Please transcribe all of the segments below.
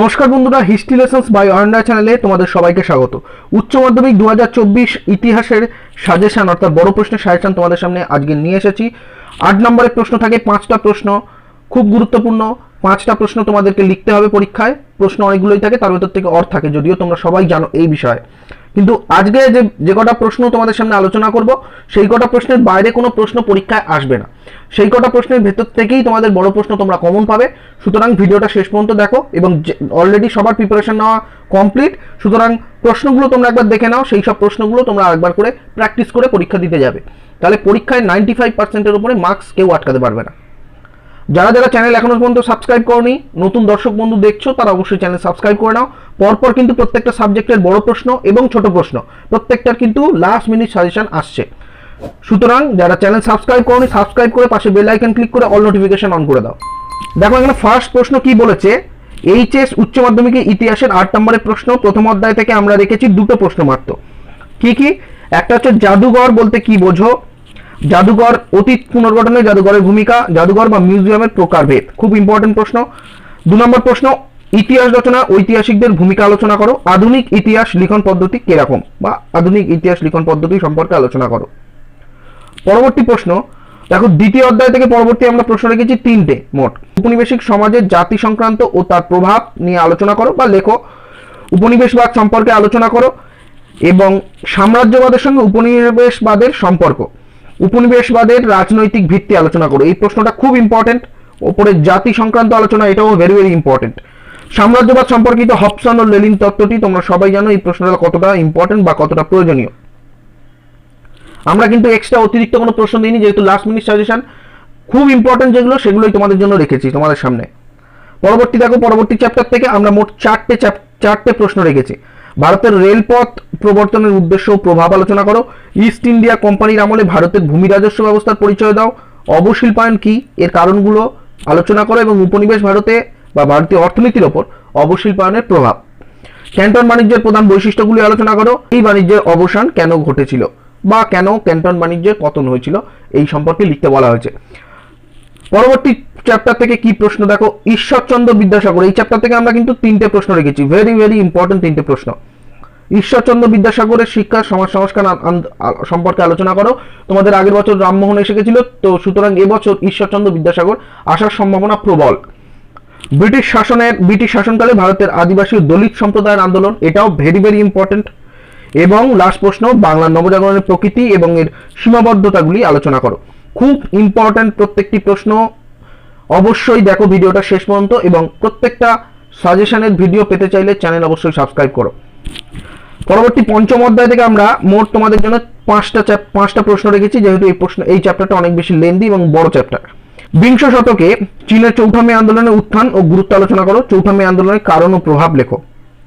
নমস্কার বন্ধুরা history lessons by অয়ন্ডা চ্যানেলে তোমাদের সবাইকে স্বাগত। উচ্চ মাধ্যমিক দু হাজার চব্বিশ ইতিহাসের সাজেশন অর্থাৎ বড় প্রশ্নের সাজেশন তোমাদের সামনে আজকে নিয়ে এসেছি। আট নম্বরের প্রশ্ন থাকে, পাঁচটা প্রশ্ন, খুব গুরুত্বপূর্ণ। পাঁচটা প্রশ্ন তোমাদেরকে লিখতে হবে পরীক্ষায়। প্রশ্ন অনেকগুলোই থাকে, তার ভেতর থেকে অর থাকে, যদিও তোমরা সবাই জানো এই বিষয়ে। কিন্তু আজকে যে যে কটা প্রশ্ন তোমাদের সামনে আলোচনা করব, সেই কটা প্রশ্নের বাইরে কোনো প্রশ্ন পরীক্ষায় আসবে না। সেই কটা প্রশ্নের ভেতর থেকেই তোমাদের বড় প্রশ্ন তোমরা কমন পাবে। সুতরাং ভিডিওটা শেষ পর্যন্ত দেখো এবং অলরেডি সবার প্রিপারেশন নেওয়া কমপ্লিট সুতরাং প্রশ্নগুলো তোমরা একবার দেখে নাও, সেই সব প্রশ্নগুলো তোমরা একবার করে প্র্যাকটিস করে পরীক্ষা দিতে যাবে। তাহলে পরীক্ষায় নাইনটি ফাইভ পার্সেন্টের উপরে মার্কস কেউ আটকাতে পারবে না। যারা যারা চ্যানেল এখনও পর্যন্ত সাবস্ক্রাইব করনি, নতুন দর্শক বন্ধু দেখছ, তারা অবশ্যই চ্যানেল সাবস্ক্রাইব করে নাও। পরপর কিন্তু প্রত্যেকটা সাবজেক্টের বড় প্রশ্ন এবং ছোট প্রশ্ন, প্রত্যেকটার কিন্তু লাস্ট মিনিট সাজেশন আসছে। সুতরাং যারা চ্যানেল সাবস্ক্রাইব করনি সাবস্ক্রাইব করে পাশে বেল আইকন ক্লিক করে অল নোটিফিকেশন অন করে দাও। দেখো এখানে ফার্স্ট প্রশ্ন কি বলেছে? এইচএস উচ্চ মাধ্যমিকের ইতিহাসের আট নম্বরের প্রশ্ন, প্রথম অধ্যায় থেকে আমরা রেখেছি দুটো প্রশ্ন মাত্র কি কি? একটা হচ্ছে জাদুঘর বলতে কি বোঝো? জাদুঘর অতীত পুনর্গঠনে জাদুঘরের ভূমিকা, জাদুঘর বা মিউজিয়ামের প্রকারভেদ। খুব ইম্পর্টেন্ট প্রশ্ন। দু নম্বর প্রশ্ন, ইতিহাস রচনা, ঐতিহাসিকদের ভূমিকা আলোচনা করো। আধুনিক ইতিহাস লিখন পদ্ধতি কীরকম? বা আধুনিক ইতিহাস লিখন পদ্ধতি সম্পর্কে আলোচনা করো। পরবর্তী প্রশ্ন, দেখো দ্বিতীয় অধ্যায় থেকে পরবর্তী আমরা প্রশ্ন রেখেছি তিনটে, মোট। উপনিবেশিক সমাজের জাতি সংক্রান্ত ও তার প্রভাব নিয়ে আলোচনা করো বা লেখো। উপনিবেশবাদ সম্পর্কে আলোচনা করো এবং সাম্রাজ্যবাদের সঙ্গে উপনিবেশবাদের সম্পর্ক। উপনিবেশবাদের রাজনৈতিক ভিত্তি আলোচনা করো। এই প্রশ্নটা খুব ইম্পর্টেন্ট ওপরে জাতি সংক্রান্ত আলোচনা, এটাও ভেরি ভেরি ইম্পর্টেন্ট সাম্রাজ্যবাদ সম্পর্কিত হবসন ও লেলিন তত্ত্বটি তোমরা সবাই জানো এই প্রশ্নটা কতটা ইম্পর্টেন্ট বা কতটা প্রয়োজনীয়। আমরা কিন্তু এক্সট্রা অতিরিক্ত কোনো প্রশ্ন দিইনি, যেহেতু লাস্ট মিনিট সাজেশন খুব ইম্পর্টেন্ট যেগুলো, সেগুলোই তোমাদের জন্য রেখেছি তোমাদের সামনে। পরবর্তী দেখো, পরবর্তী চ্যাপ্টার থেকে আমরা মোট চারটে চারটে প্রশ্ন রেখেছি। ভারতের রেলপথ প্রবর্তনের উদ্দেশ্য ও প্রভাব আলোচনা করো। ইস্ট ইন্ডিয়া কোম্পানির আমলে ভারতের ভূমি রাজস্ব ব্যবস্থার পরিচয় দাও। অবশিল্পায়ন কি? এর কারণগুলো আলোচনা করো এবং উপনিবেশ ভারতে বা ভারতীয় অর্থনীতির ওপর অবশিল্পায়নের প্রভাব। ক্যান্টন বাণিজ্যের প্রধান বৈশিষ্ট্যগুলি আলোচনা করো। এই বাণিজ্যের অবসান কেন ঘটেছিল বা কেন ক্যান্টন বাণিজ্যের পতন হয়েছিল এই সম্পর্কে লিখতে বলা হয়েছে। পরবর্তী চ্যাপ্টার থেকে কি প্রশ্ন? দেখো, ঈশ্বরচন্দ্র বিদ্যাসাগর, এই চ্যাপ্টার থেকে আমরা কিন্তু তিনটে প্রশ্ন রেখেছি। ভেরি ভেরি ইম্পর্টেন্ট তিনটে প্রশ্ন। ঈশ্বরচন্দ্র বিদ্যাসাগরের শিক্ষা, সমাজ সংস্কার সম্পর্কে আলোচনা করো। তোমাদের আগের বছর রামমোহন এসে গেছিল তো সুতরাং এবছর ঈশ্বরচন্দ্র বিদ্যাসাগর আসার সম্ভাবনা প্রবল। ব্রিটিশ শাসনের, ব্রিটিশ শাসনকালে ভারতের আদিবাসী দলিত সম্প্রদায়ের আন্দোলন, এটাও ভেরি ভেরি ইম্পর্টেন্ট এবং লাস্ট প্রশ্ন, বাংলার নবজাগরণের প্রকৃতি এবং এর সীমাবদ্ধতাগুলি আলোচনা করো। খুব ইম্পর্টেন্ট প্রত্যেকটি প্রশ্ন। অবশ্যই দেখো ভিডিওটা শেষ পর্যন্ত এবং প্রত্যেকটা সাজেশনের ভিডিও পেতে চাইলে চ্যানেল অবশ্যই সাবস্ক্রাইব করো। পরবর্তী পঞ্চম অধ্যায় থেকে আমরা মোট তোমাদের জন্য পাঁচটা পাঁচটা প্রশ্ন রেখেছি, যেহেতু এই প্রশ্ন, এই চ্যাপ্টারটা অনেক বেশি লেন্দি এবং বড় চ্যাপ্টার বিংশ শতকে চীনের চৌঠা মে আন্দোলনের উত্থান ও গুরুত্ব আলোচনা করো। চৌঠা মে আন্দোলনের কারণ ও প্রভাব লেখো।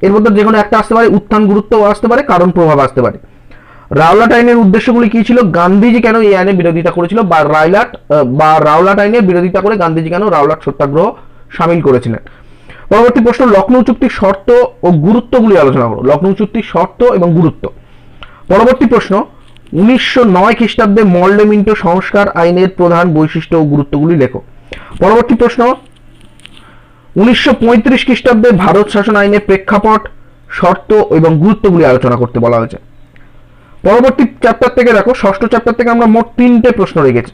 এর মধ্যে যে কোনো একটা আসতে পারে, উত্থান গুরুত্বও আসতে পারে, কারণ প্রভাব আসতে পারে। রাওলাট আইনের উদ্দেশ্যগুলি কি ছিল? গান্ধীজি কেন এই আইনের বিরোধিতা করেছিল? বা রায়লাট আহ, বা রাওলাট আইনের বিরোধিতা করে গান্ধীজি কেন রাওলাট সত্যাগ্রহ সামিল করেছিলেন? পরবর্তী প্রশ্ন লখনৌ চুক্তির শর্ত ও গুরুত্বগুলি আলোচনা করো। লখনৌ চুক্তির শর্ত এবং গুরুত্ব। পরবর্তী প্রশ্ন উনিশশো নয় খ্রিস্টাব্দে মল্ডেমিন্টো সংস্কার আইনের প্রধান বৈশিষ্ট্য ও গুরুত্বগুলি লেখো। পরবর্তী প্রশ্ন উনিশশো পঁয়ত্রিশ খ্রিস্টাব্দে ভারত শাসন আইনের প্রেক্ষাপট শর্ত এবং গুরুত্বগুলি আলোচনা করতে বলা হয়েছে। পরবর্তী চ্যাপ্টার থেকে দেখো, ষষ্ঠ চ্যাপ্টার থেকে আমরা মোট তিনটে প্রশ্ন রেখেছি।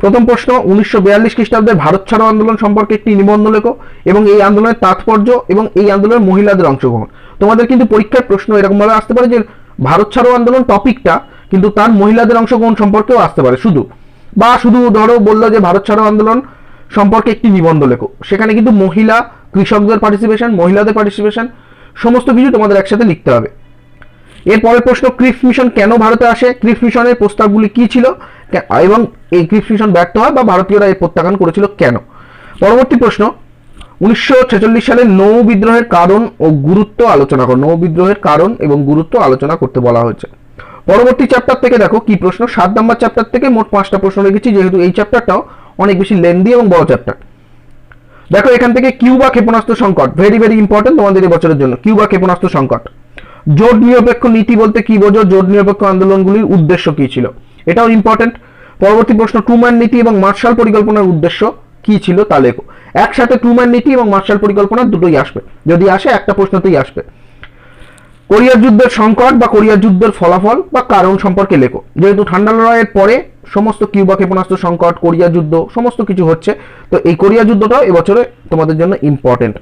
প্রথম প্রশ্ন, উনিশশো বিয়াল্লিশ খ্রিস্টাব্দে ভারত ছাড়ো আন্দোলন সম্পর্কে একটি নিবন্ধ লেখো এবং এই আন্দোলনের তাৎপর্য এবং এই আন্দোলনের মহিলাদের অংশগ্রহণ। তোমাদের কিন্তু পরীক্ষার প্রশ্ন এরকমভাবে আসতে পারে যে, ভারত ছাড়ো আন্দোলন টপিকটা কিন্তু তার মহিলাদের অংশগ্রহণ সম্পর্কেও আসতে পারে শুধু। বা শুধু ধরো বলল যে, ভারত ছাড়ো আন্দোলন সম্পর্কে একটি নিবন্ধ লেখো। সেখানে কিন্তু মহিলা কৃষকদের পার্টিসিপেশন মহিলাদের পার্টিসিপেশন সমস্ত কিছু তোমাদের একসাথে লিখতে হবে। এর পরের প্রশ্ন ক্রিফ মিশন কেন ভারতে আসে? ক্রিফ মিশনের প্রস্তাবগুলি কি ছিল? এবং এই ক্রিফ মিশন ব্যর্থ হয় বা ভারতীয়রা এই প্রত্যাখ্যান করেছিল কেন? পরবর্তী প্রশ্ন, উনিশশো ছেচল্লিশ সালে নৌ বিদ্রোহের কারণ ও গুরুত্ব আলোচনা করো। নৌ বিদ্রোহের কারণ এবং গুরুত্ব আলোচনা করতে বলা হয়েছে। পরবর্তী চ্যাপ্টার থেকে দেখো কি প্রশ্ন। সাত নম্বর চ্যাপ্টার থেকে মোট পাঁচটা প্রশ্ন রেখেছি, যেহেতু এই চ্যাপ্টারটাও অনেক বেশি লেন্দি এবং বড় চ্যাপ্টার দেখো এখান থেকে কিউবা ক্ষেপণাস্ত্র সংকট ভেরি ভেরি ইম্পর্টেন্ট তোমাদের এই বছরের জন্য। কিউবা ক্ষেপণাস্ত্র সংকট। জোট নিরপেক্ষ নীতি বলতে কি বোঝো? জোট নিরপেক্ষ আন্দোলনগুলির উদ্দেশ্য কি ছিল? এটাও ইম্পর্টেন্ট পরবর্তী প্রশ্ন, ট্রুম্যান নীতি এবং মার্শাল পরিকল্পনার উদ্দেশ্য কি ছিল তা লেখো। একসাথে ট্রুম্যান নীতি এবং মার্শাল পরিকল্পনা দুটোই আসবে। যদি আসে, একটা প্রশ্নতেই আসবে। কোরিয়ার যুদ্ধের সংকট বা কোরিয়ার যুদ্ধের ফলাফল বা কারণ সম্পর্কে লেখো। যেহেতু ঠান্ডা লড়াইয়ের পরে সমস্ত কিউবা ক্ষেপণাস্ত্র সংকট, কোরিয়া যুদ্ধ, সমস্ত কিছু হচ্ছে, তো এই কোরিয়া যুদ্ধটাও এবছরে তোমাদের জন্য ইম্পর্টেন্ট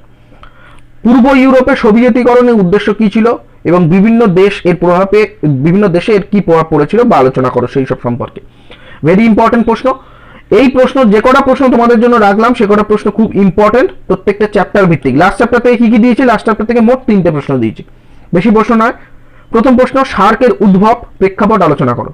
পূর্ব ইউরোপে সোভিয়েতীকরণের উদ্দেশ্য কি ছিল? এবং বিভিন্ন দেশ এর প্রভাবে, বিভিন্ন দেশে এর কি প্রভাব পড়েছিল বা আলোচনা করো সেই সব সম্পর্কে। ভেরি ইম্পর্টেন্ট প্রশ্ন। এই প্রশ্ন যে কটা প্রশ্ন তোমাদের জন্য রাখলাম, সে কটা প্রশ্ন খুব ইম্পর্টেন্ট প্রত্যেকটা চ্যাপ্টার ভিত্তিক। লাস্ট চ্যাপ্টার থেকে কি কি দিয়েছি? লাস্ট চ্যাপ্টার থেকে মোট তিনটে প্রশ্ন দিয়েছি। বেশি প্রশ্ন নয়। প্রথম প্রশ্ন সার্কের উদ্ভব প্রেক্ষাপট আলোচনা করো।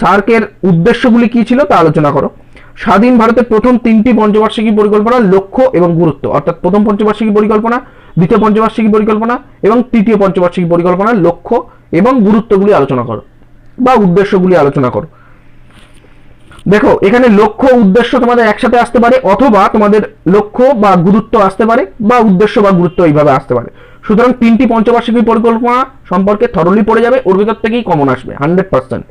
সার্কের উদ্দেশ্যগুলি কি ছিল তা আলোচনা করো। স্বাধীন ভারতের প্রথম তিনটি পঞ্চবার্ষিকী পরিকল্পনার লক্ষ্য এবং গুরুত্ব। অর্থাৎ প্রথম পঞ্চবার্ষিকী পরিকল্পনা, দ্বিতীয় পঞ্চবার্ষিকী পরিকল্পনা এবং তৃতীয় পঞ্চবার্ষিকী পরিকল্পনার লক্ষ্য এবং গুরুত্বগুলি আলোচনা করো বা উদ্দেশ্যগুলি আলোচনা করো। দেখো, এখানে লক্ষ্য উদ্দেশ্য তোমাদের একসাথে আসতে পারে অথবা তোমাদের লক্ষ্য বা গুরুত্ব আসতে পারে বা উদ্দেশ্য বা গুরুত্ব এইভাবে আসতে পারে। সুতরাং তিনটি পঞ্চবার্ষিকী পরিকল্পনা সম্পর্কে থরলি পড়ে যাবে, ওর ভিতর থেকেই কমন আসবে হান্ড্রেড পার্সেন্ট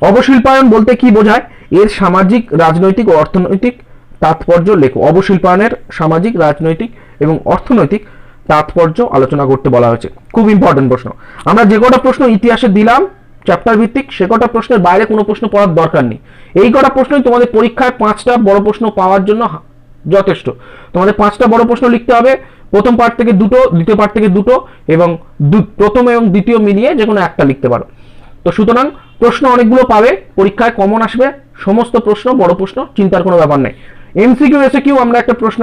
অবশিল্পায়ন বলতে কি বোঝায়? এর সামাজিক, রাজনৈতিক ও অর্থনৈতিক তাৎপর্য লেখো। অবশিল্পায়নের সামাজিক, রাজনৈতিক এবং অর্থনৈতিক তাৎপর্য আলোচনা করতে বলা হয়েছে। খুব ইম্পর্টেন্ট প্রশ্ন। আমরা যে কটা প্রশ্ন ইতিহাসে দিলাম চ্যাপ্টার ভিত্তিক, সে কটা প্রশ্নের বাইরে কোনো প্রশ্ন পড়ার দরকার নেই। এই কটা প্রশ্নই তোমাদের পরীক্ষায় পাঁচটা বড় প্রশ্ন পাওয়ার জন্য যথেষ্ট। তোমাদের পাঁচটা বড় প্রশ্ন লিখতে হবে। প্রথম পার্ট থেকে দুটো, দ্বিতীয় পার্ট থেকে দুটো এবং প্রথম এবং দ্বিতীয় মিলিয়ে যে কোনো একটা লিখতে পারো। তো সুতরাং প্রশ্ন অনেকগুলো পাবে, পরীক্ষায় কমন আসবে, সমস্ত প্রশ্ন, বড় প্রশ্ন, চিন্তার কোনো ব্যাপার নেই। এমসিকিউ এসে কিউ আমরা একটা প্রশ্ন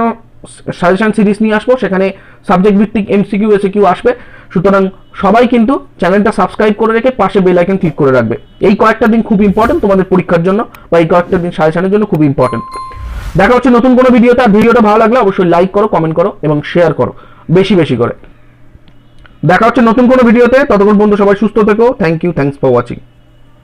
সাজেশন সিরিজ নিয়ে আসব, সেখানে সাবজেক্ট ভিত্তিক এমসিকিউ এসে কিউ আসবে। সুতরাং সবাই কিন্তু চ্যানেলটা সাবস্ক্রাইব করে রেখে পাশে বেল আইকন ক্লিক করে রাখবে। এই কয়েকটা দিন খুব ইম্পর্টেন্ট তোমাদের পরীক্ষার জন্য, বা এই কয়েকটা দিন সাজেশনের জন্য খুব ইম্পর্টেন্ট দেখা হচ্ছে নতুন কোনো ভিডিওতে আর ভিডিওটা ভালো লাগলে অবশ্যই লাইক করো কমেন্ট করো, এবং শেয়ার করো, বেশি বেশি করে। দেখা হচ্ছে নতুন কোনো ভিডিওতে। ততক্ষণ বন্ধু সবাই সুস্থ থেকো। Thank you thanks for watching